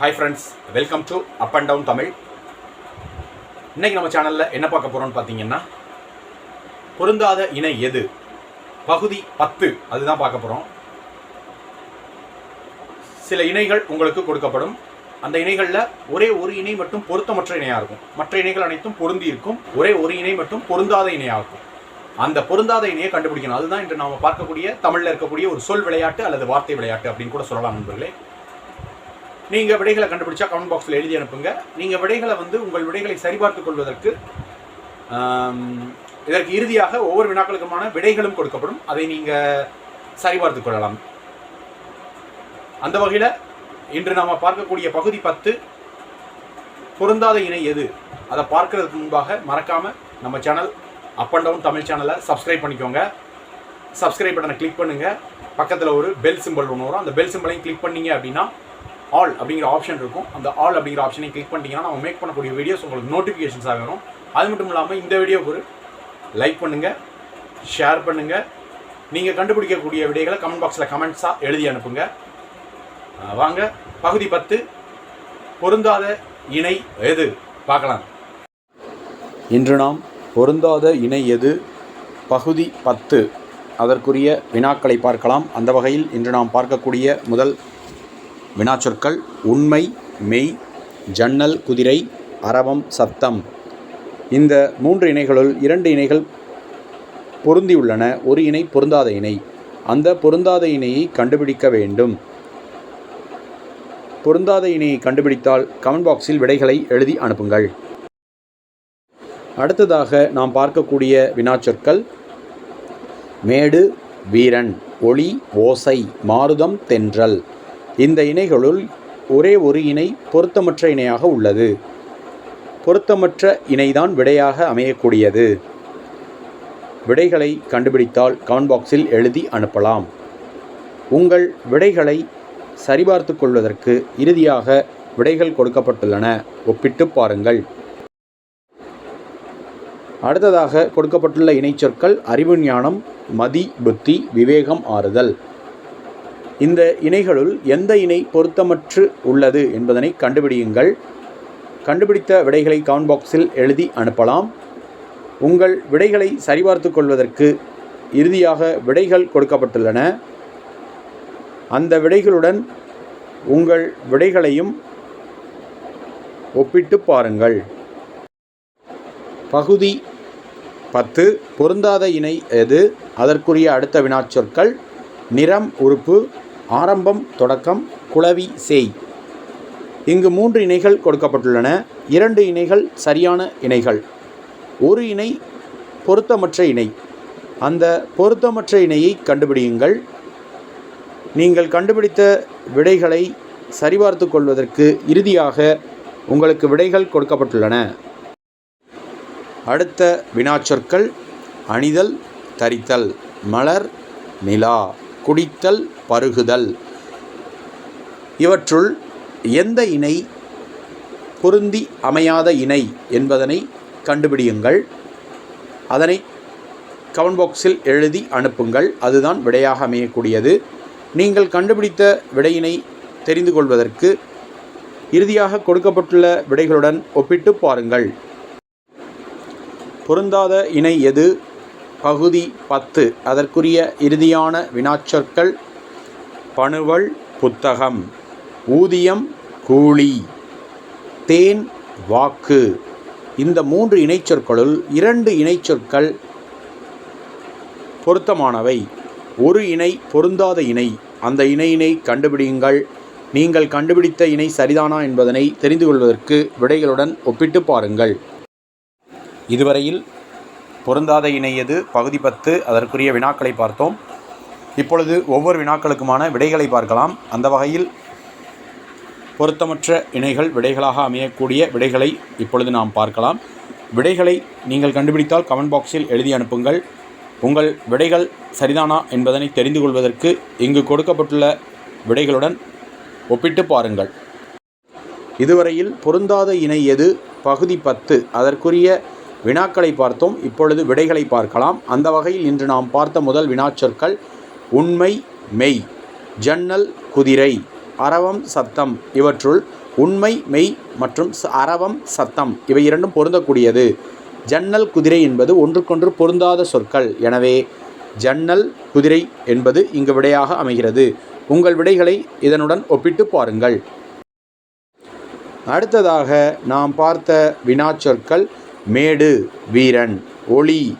Hi friends welcome to up and down Tamil இன்றைக்கி நம்ம சேனலில் என்ன பார்க்க போகிறோம்னு பார்த்தீங்கன்னா பொருந்தாத இணை எது? பகுதி பத்து அதுதான் பார்க்க போகிறோம் சில இணைகள் உங்களுக்கு கொடுக்கப்படும். அந்த இணைகளில் ஒரே ஒரு இணை மட்டும் பொருத்தமற்ற இணையாக இருக்கும். மற்ற இணைகள் அனைத்தும் பொருந்தி இருக்கும். ஒரே ஒரு இணை மட்டும் பொருந்தாத இணையாக இருக்கும். அந்த பொருந்தாத இணையை கண்டுபிடிக்கணும். அதுதான் இன்று நாம் பார்க்கக்கூடிய தமிழில் இருக்கக்கூடிய ஒரு சொல் விளையாட்டு அல்லது வார்த்தை விளையாட்டு அப்படின்னு கூட சொல்லலாம் நண்பர்களே. நீங்கள் விடைகளை கண்டுபிடிச்சா கமெண்ட் பாக்ஸில் எழுதி அனுப்புங்க. நீங்கள் விடைகளை வந்து உங்கள் விடைகளை சரிபார்த்துக் கொள்வதற்கு இதற்கு இறுதியாக ஒவ்வொரு வினாக்களுக்குமான விடைகளும் கொடுக்கப்படும். அதை நீங்கள் சரிபார்த்து கொள்ளலாம். அந்த வகையில் இன்று நாம் பார்க்கக்கூடிய பகுதி பத்து பொருந்தாத இணை எது? அதை பார்க்கறதுக்கு முன்பாக மறக்காமல் நம்ம channel up and down Tamil சேனலை சப்ஸ்கிரைப் பண்ணிக்கோங்க. சப்ஸ்கிரைப் பட்டனை கிளிக் பண்ணுங்கள் பக்கத்தில் ஒரு பெல் சிம்பிள் ஒன்று வரும். அந்த பெல் சிம்பிளையும் கிளிக் பண்ணீங்க அப்படின்னா ஆல் அப்படிங்கிற ஆப்ஷன் இருக்கும். அந்த ஆல் அப்படிங்கிற ஆப்ஷனை கிளிக் பண்ணிட்டீங்கன்னா நம்ம மேக் பண்ணக்கூடிய வீடியோஸ் உங்களுக்கு நோட்டிஃபிகேஷன்ஸாக வரும். அது மட்டும் இல்லாமல் இந்த வீடியோக்கு ஒரு லைக் பண்ணுங்கள் ஷேர் பண்ணுங்கள் நீங்கள் கண்டுபிடிக்கக்கூடிய விடைகளை கமெண்ட் பாக்ஸில் கமெண்ட்ஸாக எழுதி அனுப்புங்க. வாங்க பகுதி பத்து பொருந்தாத இணை எது? பார்க்கலாம். இன்று நாம் பொருந்தாத இணை எது? பகுதி பத்து அதற்குரிய வினாக்களை பார்க்கலாம். அந்த வகையில் இன்று நாம் பார்க்கக்கூடிய முதல் வினாச்சொற்கள் உண்மை மெய் ஜன்னல் குதிரை அரவம் சத்தம் இந்த மூன்று இணைகளுள் இரண்டு இணைகள் பொருந்தியுள்ளன. ஒரு இணை பொருந்தாத இணை. அந்த பொருந்தாத இணையை கண்டுபிடிக்க வேண்டும். பொருந்தாத இணையை கண்டுபிடித்தால் கமெண்ட் பாக்ஸில் விடைகளை எழுதி அனுப்புங்கள். அடுத்ததாக நாம் பார்க்கக்கூடிய வினாச்சொற்கள் மேடு வீரன் ஒளி ஓசை மாருதம் தென்றல். இந்த இணைகளுள் ஒரே ஒரு இணை பொருத்தமற்ற இணையாக உள்ளது. பொருத்தமற்ற இணைதான் விடையாக அமையக்கூடியது. விடைகளை கண்டுபிடித்தால் கமெண்ட் பாக்ஸில் எழுதி அனுப்பலாம். உங்கள் விடைகளை சரிபார்த்து கொள்வதற்கு இறுதியாக விடைகள் கொடுக்கப்பட்டுள்ளன. ஒப்பிட்டு பாருங்கள். அடுத்ததாக கொடுக்கப்பட்டுள்ள இணைச்சொற்கள் அறிவு ஞானம் மதி புத்தி விவேகம் ஆறுதல். இந்த இணைகளுள் எந்த இணை பொருத்தமற்று உள்ளது என்பதனை கண்டுபிடியுங்கள். கண்டுபிடித்த விடைகளை கமெண்ட் பாக்ஸில் எழுதி அனுப்பலாம். உங்கள் விடைகளை சரிபார்த்து கொள்வதற்கு இறுதியாக விடைகள் கொடுக்கப்பட்டுள்ளன. அந்த விடைகளுடன் உங்கள் விடைகளையும் ஒப்பிட்டு பாருங்கள். பகுதி பத்து பொருந்தாத இணை எது? அதற்குரிய அடுத்த வினாச்சொற்கள் நிறம் உறுப்பு ஆரம்பம் தொடக்கம் குளவி சேய். இங்கு மூன்று இணைகள் கொடுக்கப்பட்டுள்ளன. இரண்டு இணைகள் சரியான இணைகள். ஒரு இணை பொருத்தமற்ற இணை. அந்த பொருத்தமற்ற இணையை கண்டுபிடியுங்கள். நீங்கள் கண்டுபிடித்த விடைகளை சரிபார்த்து கொள்வதற்கு இறுதியாக உங்களுக்கு விடைகள் கொடுக்கப்பட்டுள்ளன. அடுத்த வினாச்சொற்கள் அணிதல் தரித்தல் மலர் நிலா குடித்தல் பருகுதல். இவற்றுள் எந்த இணை பொருந்தி அமையாத இணை என்பதனை கண்டுபிடியுங்கள். அதனை கமெண்ட் பாக்ஸில் எழுதி அனுப்புங்கள். அதுதான் விடையாக அமையக்கூடியது. நீங்கள் கண்டுபிடித்த விடையினை தெரிந்து கொள்வதற்கு இறுதியாக கொடுக்கப்பட்டுள்ள விடைகளுடன் ஒப்பிட்டு பாருங்கள். பொருந்தாத இணை எது? பகுதி பத்து. அதற்குரிய இறுதியான வினாச்சொற்கள் பணுவல் புத்தகம். ஊதியம் கூலி. தேன் வாக்கு. இந்த மூன்று இணைச்சொற்களுள் இரண்டு இணைச்சொற்கள் பொருத்தமானவை. ஒரு இணை பொருந்தாத இணை. அந்த இணையினை கண்டுபிடியுங்கள். நீங்கள் கண்டுபிடித்த இணை சரிதானா என்பதனை தெரிந்து கொள்வதற்கு விடைகளுடன் ஒப்பிட்டு பாருங்கள். இதுவரையில் பொருந்தாத இணை எது? பகுதி பத்து. அதற்குரிய வினாக்களை பார்த்தோம். இப்பொழுது ஒவ்வொரு வினாக்களுக்குமான விடைகளை பார்க்கலாம். அந்த வகையில் பொருத்தமற்ற இணைகள் விடைகளாக அமையக்கூடிய விடைகளை இப்பொழுது நாம் பார்க்கலாம். விடைகளை நீங்கள் கண்டுபிடித்தால் கமெண்ட் பாக்ஸில் எழுதி அனுப்புங்கள். உங்கள் விடைகள் சரிதானா என்பதனை தெரிந்து கொள்வதற்கு இங்கு கொடுக்கப்பட்டுள்ள விடைகளுடன் ஒப்பிட்டு பாருங்கள். இதுவரையில் பொருந்தாத இணை எது? பகுதி பத்து. அதற்குரிய வினாக்களை பார்த்தோம். இப்பொழுது விடைகளை பார்க்கலாம். அந்த வகையில் இன்று நாம் பார்த்த முதல் வினாச்சொற்கள் உண்மை மெய் ஜன்னல் குதிரை அரவம் சத்தம். இவற்றுள் உண்மை மெய் மற்றும் அரவம் சத்தம். இவை இரண்டும் பொருந்தக்கூடியது. ஜன்னல் குதிரை என்பது ஒன்றுக்கொன்று பொருந்தாத சொற்கள். எனவே ஜன்னல் குதிரை என்பது இங்கு விடையாக அமைகிறது. உங்கள் விடைகளை இதனுடன் ஒப்பிட்டு பாருங்கள். அடுத்ததாக நாம் பார்த்த வினாச்சொற்கள் மேடு வீரன் ஒளி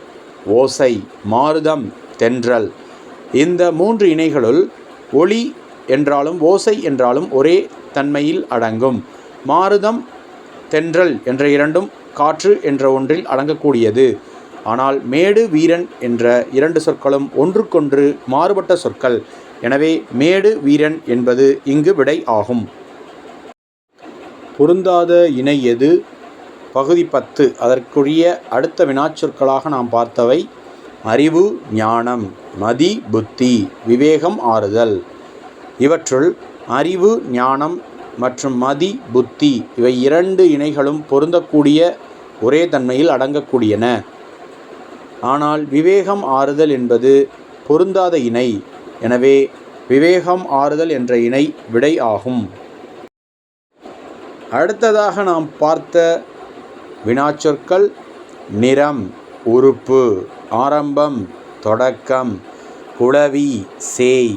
ஓசை மாருதம் தென்றல். இந்த மூன்று இணைகளுள் ஒளி என்றாலும் ஓசை என்றாலும் ஒரே தன்மையில் அடங்கும். மாருதம் தென்றல் என்ற இரண்டும் காற்று என்ற ஒன்றில் அடங்கக்கூடியது. ஆனால் மேடு வீரன் என்ற இரண்டு சொற்களும் ஒன்றுக்கொன்று மாறுபட்ட சொற்கள். எனவே மேடு வீரன் என்பது இங்கு விடை ஆகும். பொருந்தாத இணை எது? பகுதி பத்து. அதற்குரிய அடுத்த வினாச்சொற்களாக நாம் பார்த்தவை அறிவு ஞானம் மதி புத்தி விவேகம் ஆறுதல். இவற்றுள் அறிவு ஞானம் மற்றும் மதி புத்தி இவை இரண்டு இணைகளும் பொருந்தக்கூடிய ஒரே தன்மையில் அடங்கக்கூடியன. ஆனால் விவேகம் ஆறுதல் என்பது பொருந்தாத இணை. எனவே விவேகம் ஆறுதல் என்ற இணை விடை ஆகும். அடுத்ததாக நாம் பார்த்த வினாச்சொற்கள் நிறம் உறுப்பு. ஆரம்பம் தொடக்கம் குளவி சேய்.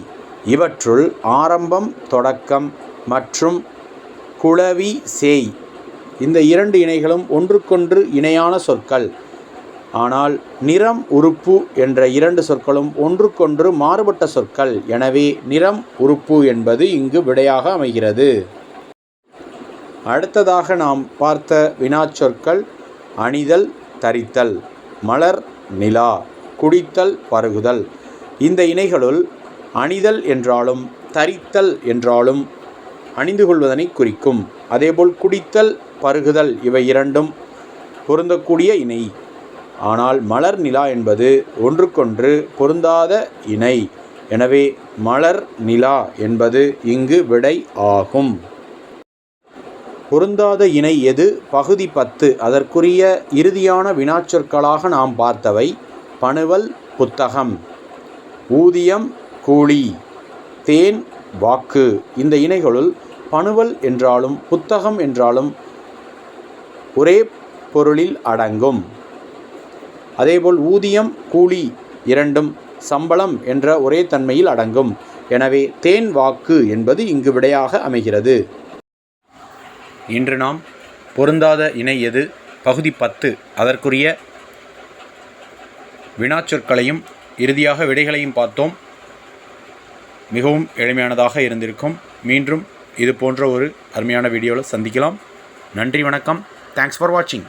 இவற்றுள் ஆரம்பம் தொடக்கம் மற்றும் குளவி சேய். இந்த இரண்டு இணைகளும் ஒன்றுக்கொன்று இணையான சொற்கள். ஆனால் நிறம் உறுப்பு என்ற இரண்டு சொற்களும் ஒன்றுக்கொன்று மாறுபட்ட சொற்கள். எனவே நிறம் உறுப்பு என்பது இங்கு விடையாக அமைகிறது. அடுத்ததாக நாம் பார்த்த வினாச்சொற்கள் அணிதல் தரித்தல். மலர் நிலா குடித்தல் பருகுதல். இந்த இணைகளுள் அணிதல் என்றாலும் தரித்தல் என்றாலும் அணிந்து கொள்வதனை குறிக்கும். அதேபோல் குடித்தல் பருகுதல் இவை இரண்டும் பொருந்தக்கூடிய இணை. ஆனால் மலர் நிலா என்பது ஒன்றுக்கொன்று பொருந்தாத இணை. எனவே மலர் நிலா என்பது இங்கு விடை ஆகும். பொருந்தாத இணை எது? பகுதி பத்து. அதற்குரிய இறுதியான வினாச்சொற்களாக நாம் பார்த்தவை. பணுவல் புத்தகம். ஊதியம் கூலி. தேன் வாக்கு. இந்த இணைகளுள் பணுவல் என்றாலும் புத்தகம் என்றாலும் ஒரே பொருளில் அடங்கும். அதேபோல் ஊதியம் கூலி இரண்டும் சம்பளம் என்ற ஒரே தன்மையில் அடங்கும். எனவே தேன் வாக்கு என்பது இங்கு விடையாக அமைகிறது. இன்று நாம் பொருந்தாத இணை எது? பகுதி பத்து. அதற்குரிய வினாச்சொற்களையும் இறுதியாக விடைகளையும் பார்த்தோம். மிகவும் எளிமையானதாக இருந்திருக்கும். மீண்டும் இது போன்ற ஒரு அருமையான வீடியோவில் சந்திக்கலாம். நன்றி வணக்கம். தேங்க்ஸ் ஃபார் வாட்சிங்